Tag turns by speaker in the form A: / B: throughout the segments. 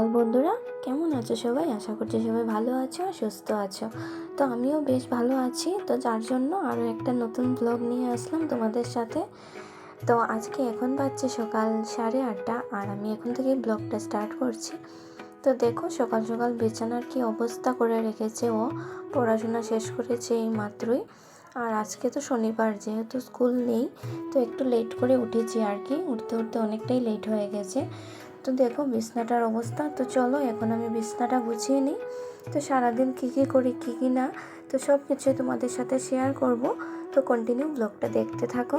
A: সকাল বন্ধুরা, কেমন আছো সবাই? আশা করছি সবাই ভালো আছো, সুস্থ আছো। তো আমিও বেশ ভালো আছি। তো যার জন্য আরও একটা নতুন ব্লগ নিয়ে আসলাম তোমাদের সাথে। তো আজকে এখন বাজছে সকাল সাড়ে আটটা, আর আমি এখন থেকে ব্লগটা স্টার্ট করছি। তো দেখো, সকাল সকাল বিছানার কি অবস্থা করে রেখেছে ও। পড়াশোনা শেষ করেছে এই মাত্রই। আর আজকে তো শনিবার, যেহেতু স্কুল নেই, তো একটু লেট করে উঠেছি আর কি। উঠতে উঠতে অনেকটাই লেট হয়ে গেছে। তো দেখো বিছনাটার অবস্থা। তো চলো এখন আমি বিছনাটা গুছিয়ে নিই। তো সারাদিন কী কী করি, কী কী না, তো সব কিছুই তোমাদের সাথে শেয়ার করব। তো কন্টিনিউ ব্লগটা দেখতে থাকো।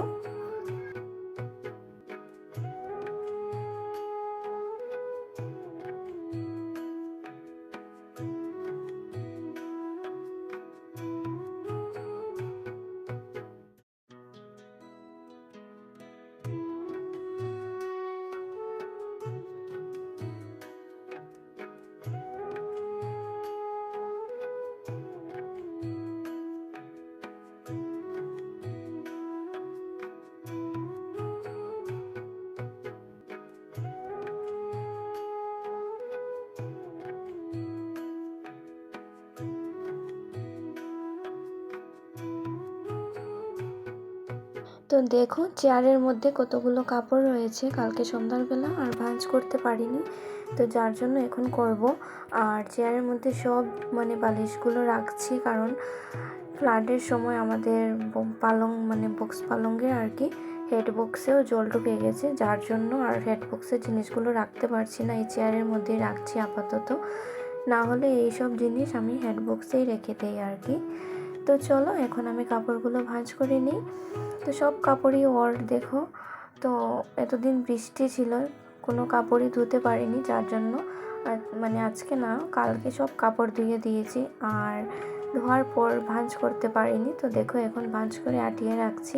A: তো দেখো চেয়ারের মধ্যে কতগুলো কাপড় রয়েছে। কালকে সন্ধ্যাবেলা আর ভাঁজ করতে পারিনি, তো যার জন্য এখন করব। আর চেয়ারের মধ্যে সব মানে বালিশগুলো রাখছি, কারণ ফ্লাডের সময় আমাদের পালং মানে বক্স পালঙ্গে আর কি হেড বক্সেও জল ঢুকে গেছে। যার জন্য আর হেড বক্সের জিনিসগুলো রাখতে পারছি না, এই চেয়ারের মধ্যেই রাখছি আপাতত। না হলে এই সব জিনিস আমি হেড বক্সেই রেখে দিই আর কি। তো চলো, এখন আমি কাপড়গুলো ভাঁজ করে নিই। তো সব কাপড়ই ওর, দেখো। তো এতদিন বৃষ্টি ছিল, কোনো কাপড়ই ধুতে পারিনি যার জন্য। আর মানে আজকে না, কালকে সব কাপড় ধুয়ে দিয়েছি। আর ধোয়ার পর ভাঁজ করতে পারিনি। তো দেখো, এখন ভাঁজ করে আটিয়ে রাখছি।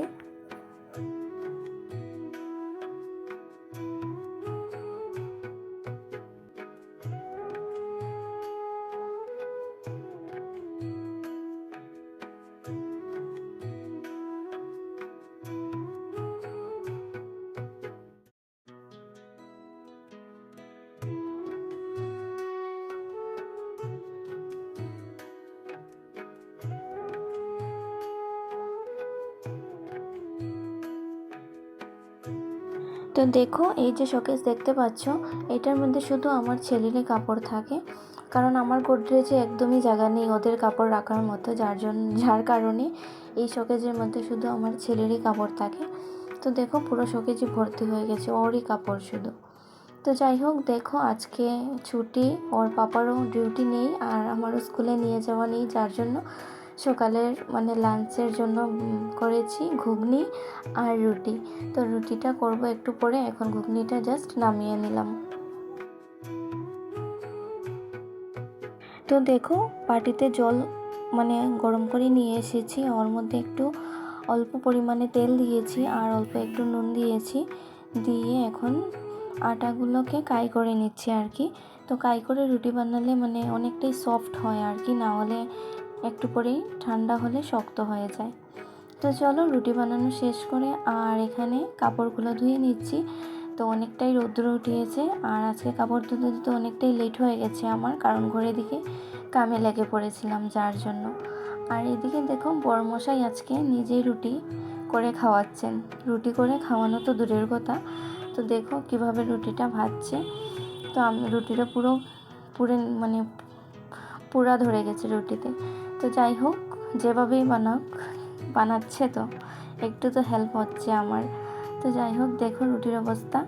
A: তো দেখো, এই যে শোকেস দেখতে পাচ্ছ, এটার মধ্যে শুধু আমার ছেলেরই কাপড় থাকে। কারণ আমার গোদরেজে একদমই জায়গা নেই ওদের কাপড় রাখার মতো, যার জন্য যার কারণে এই শোকেজের মধ্যে শুধু আমার ছেলেরই কাপড় থাকে। তো দেখো, পুরো শোকেজই ভর্তি হয়ে গেছে, ওরই কাপড় শুধু। তো যাই হোক, দেখো, আজকে ছুটি, ওর পাপারও ডিউটি নেই, আর আমারও স্কুলে নিয়ে যাওয়া নেই, যার জন্য সকালের মানে লাঞ্চের জন্য করেছি ঘুগনি আর রুটি। তো রুটিটা করব একটু পরে, এখন ঘুগনিটা জাস্ট নামিয়ে নিলাম। তো দেখো, বাটিতে জল মানে গরম করে নিয়ে এসেছি। ওর মধ্যে একটু অল্প পরিমাণে তেল দিয়েছি আর অল্প একটু নুন দিয়েছি। দিয়ে এখন আটাগুলোকে কাই করে নিচ্ছি আর কি। তো কাই করে রুটি বানালে মানে অনেকটাই সফট হয় আর কি, না হলে একটু পরেই ঠান্ডা হলে শক্ত হয়ে যায়। তো চলো রুটি বানানো শেষ করে আর এখানে কাপড়গুলো ধুয়ে নিচ্ছি। তো অনেকটাই রৌদ্র উঠিয়েছে আর আজকে কাপড় ধুতে ধুতে অনেকটাই লেট হয়ে গেছে আমার, কারণ ঘরের দিকে কামে লেগে পড়েছিলাম যার জন্য। আর এদিকে দেখো বড়মশাই আজকে নিজেই রুটি করে খাওয়াচ্ছেন। রুটি করে খাওয়ানো তো দূরের কথা। তো দেখো কীভাবে রুটিটা ভাজছে। তো আমি, রুটিটা পুরো, পুরে মানে পুরা ধরে গেছে রুটিতে। তো যাই হোক, যেভাবেই বানাক, বানাচ্ছে তো। একটু তো হেল্প হচ্ছে আমার। তো যাই হোক, দেখো রুটির অবস্থা।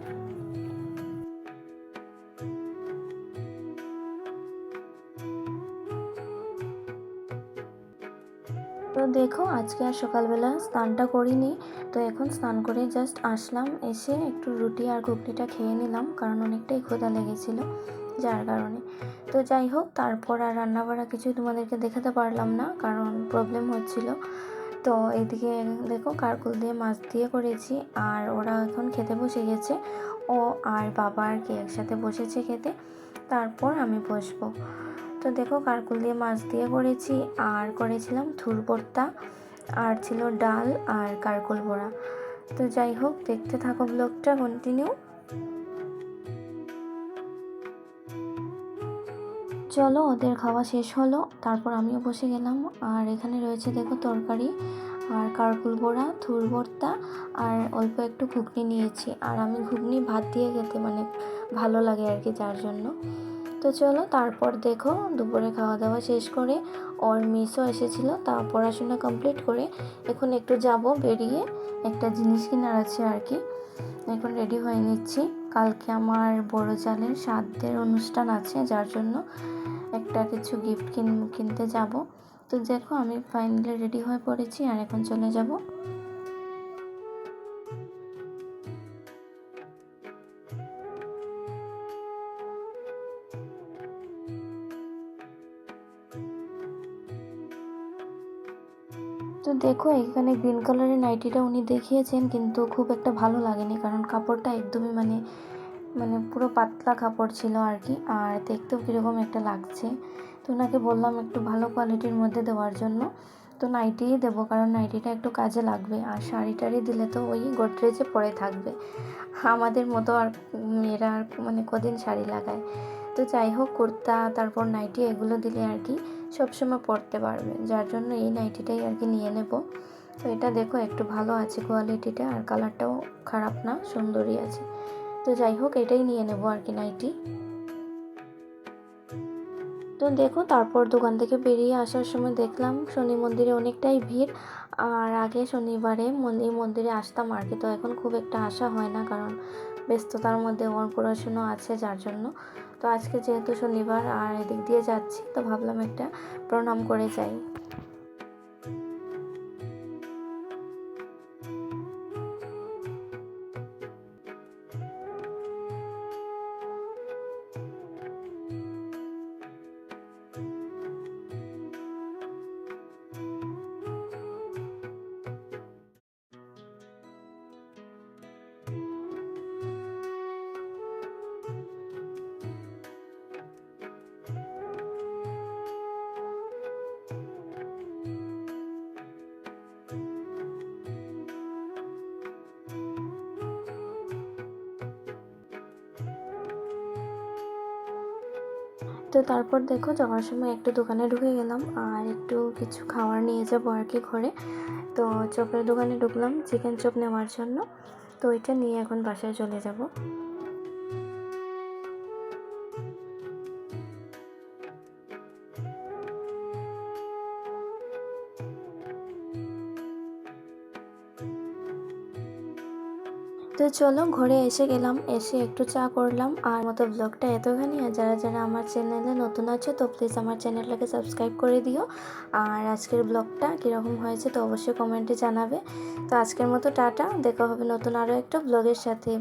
A: তো দেখো, আজকে আর সকালবেলা স্নানটা করিনি। তো এখন স্নান করে জাস্ট আসলাম, এসে একটু রুটি আর ঘুগনিটা খেয়ে নিলাম, কারণ অনেকটাই ক্ষুধা লেগেছিল। যার কারণে। তো যাই হোক, তারপর আর রান্না রান্নাবাড়া কিছুই তোমাদেরকে দেখাতে পারলাম না, কারণ প্রবলেম হচ্ছিল। তো এদিকে দেখো, কারকুল দিয়ে মাছ দিয়ে করেছি, আর ওরা এখন খেতে বসে গেছে। ও আর বাবা আর কি একসাথে বসেছে খেতে, তারপর আমি বসবো। তো দেখো, কারকুল দিয়ে মাছ দিয়ে করেছি, আর করেছিলাম থুর ভর্তা, আর ছিল ডাল আর কারকুল বড়া। তো যাই হোক, দেখতে থাকো ব্লগটা কন্টিনিউ চলো, ওদের খাওয়া শেষ হলো, তারপর আমিও বসে গেলাম। আর এখানে রয়েছে, দেখো, তরকারি, আর কারকুল বড়া থুর ভর্তা, আর অল্প একটু ঘুগনি নিয়েছি। আর আমি ঘুগনি ভাত দিয়ে খেতে মানে ভালো লাগে আর কি যার জন্য। তো চলো, তারপর দেখো, দুপুরে খাওয়া দাওয়া শেষ করে ওর মিসও এসেছিল, তা পড়াশোনা কমপ্লিট করে এখন একটু যাব, বেরিয়ে একটা জিনিস কেনার আছে আর কি। এখন রেডি হয়ে নিচ্ছি। কালকে আমার বড় জালের সাধ্যের অনুষ্ঠান আছে, যার জন্য একটা কিছু গিফট কিন, কিনতে যাব। তো দেখো, আমি ফাইনালি রেডি হয়ে পড়েছি আর এখন চলে যাব। তো দেখো, এখানে গ্রিন কালারের নাইটিটা উনি দেখিয়েছেন, কিন্তু খুব একটা ভালো লাগেনি, কারণ কাপড়টা একদমই মানে মানে পুরো পাতলা কাপড় ছিল আর কি, আর দেখতেও কীরকম একটা লাগছে। তো ওনাকে বললাম একটু ভালো কোয়ালিটির মধ্যে দেওয়ার জন্য। তো নাইটিই দেবো, কারণ নাইটিটা একটু কাজে লাগবে, আর শাড়ি টাড়ি দিলে তো ওই গোদরেজে পরে থাকবে। আমাদের মতো আর মেয়েরা আর মানে কদিন শাড়ি লাগায়। তো যাই হোক, কুর্তা, তারপর নাইটি এগুলো দিলে আর কি সবসময় পরতে পারবে। যার জন্য এই নাইটিটাই আর কি নিয়ে নেব। তো এটা দেখো একটু ভালো আছে কোয়ালিটিটা আর কালারটাও খারাপ না, সুন্দরই আছে। তো যাই হোক, এটাই নিয়ে নেব আর কি নাইটি। তো দেখো, তারপর দোকান থেকে বেরিয়ে আসার সময় দেখলাম শনি মন্দিরে অনেকটাই ভিড়। আর আগে শনিবারে মন্দির মন্দিরে আসতাম আর কি। তো এখন খুব একটা আসা হয় না, কারণ ব্যস্ততার মধ্যে ওর পড়াশুনো আছে যার জন্য। তো আজকে যেহেতু শনিবার আর এদিক দিয়ে যাচ্ছি তো ভাবলাম একটা প্রণাম করে যাই। তো তারপর দেখো যাওয়ার সময় একটু দোকানে ঢুকে গেলাম আর একটু কিছু খাওয়ার নিয়ে যাব আর কি ঘরে। তো চপের দোকানে ঢুকলাম চিকেন চপ নেওয়ার জন্য। তো ওইটা নিয়ে এখন বাসায় চলে যাব। চলো ঘরে এসে গেলাম, এসে একটু চা করলাম। আর মতো ব্লগটা এতখানি, আর যারা যারা আমার চ্যানেলে নতুন আছে, তো প্লিজ আমার চ্যানেলটাকে সাবস্ক্রাইব করে দিও। আর আজকের ব্লগটা কীরকম হয়েছে, তো অবশ্যই কমেন্টে জানাবে। তো আজকের মতো টাটা, দেখা হবে নতুন আরও একটা ব্লগের সাথে।